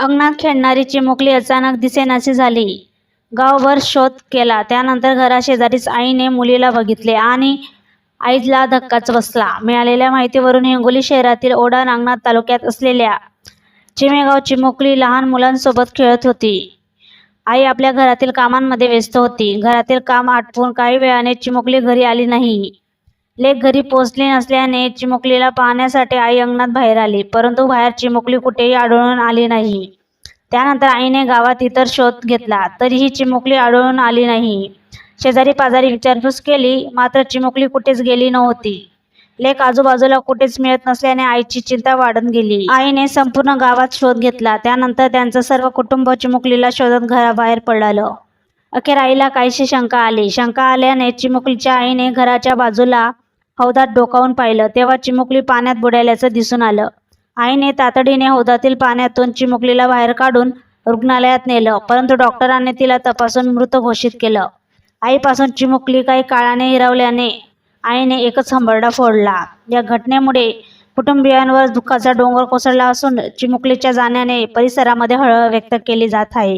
अंगणात खेळणारी चिमुकली अचानक दिसेनाशी झाली. गावभर शोध केला. त्यानंतर घराशेजारीच आईने मुलीला बघितले आणि आईला धक्काच बसला. मिळालेल्या माहितीवरून हिंगोली शहरातील ओढा नागनाथ तालुक्यात असलेल्या चिमेगाव चिमुकली लहान मुलांसोबत खेळत होती. आई आपल्या घरातील कामांमध्ये व्यस्त होती. घरातील काम आटपून काही वेळाने चिमुकली घरी आली नाही. लेख घरी पोहोचली नसल्याने चिमुकलीला पाहण्यासाठी आई अंगणात बाहेर आली. परंतु बाहेर चिमुकली कुठेही आढळून आली नाही. त्यानंतर आईने गावात इतर शोध घेतला तरीही चिमुकली आढळून आली नाही. शेजारी-पाजारी विचारपूस केली मात्र चिमुकली कुठेच गेली नव्हती. लेख आजूबाजूला कुठेच मिळत नसल्याने आईची चिंता वाढत गेली. आईने संपूर्ण गावात शोध घेतला. त्यानंतर त्यांचं सर्व कुटुंब चिमुकलीला शोधत घराबाहेर पडलं. अखेर आईला काहीशी शंका आली. शंका आल्याने चिमुकलीच्या आईने घराच्या बाजूला हौदात डोकावून पाहिलं तेव्हा चिमुकली पाण्यात बुडाल्याचं दिसून आलं. आईने तातडीने हौदातील पाण्यातून चिमुकलीला बाहेर काढून रुग्णालयात नेलं परंतु डॉक्टरांनी तिला तपासून मृत घोषित केलं. आईपासून चिमुकली काही काळाने हिरावल्याने आईने एकच हंबरडा फोडला. या घटनेमुळे कुटुंबीयांवर दुःखाचा डोंगर कोसळला असून चिमुकलीच्या जाण्याने परिसरामध्ये हळहळ व्यक्त केली जात आहे.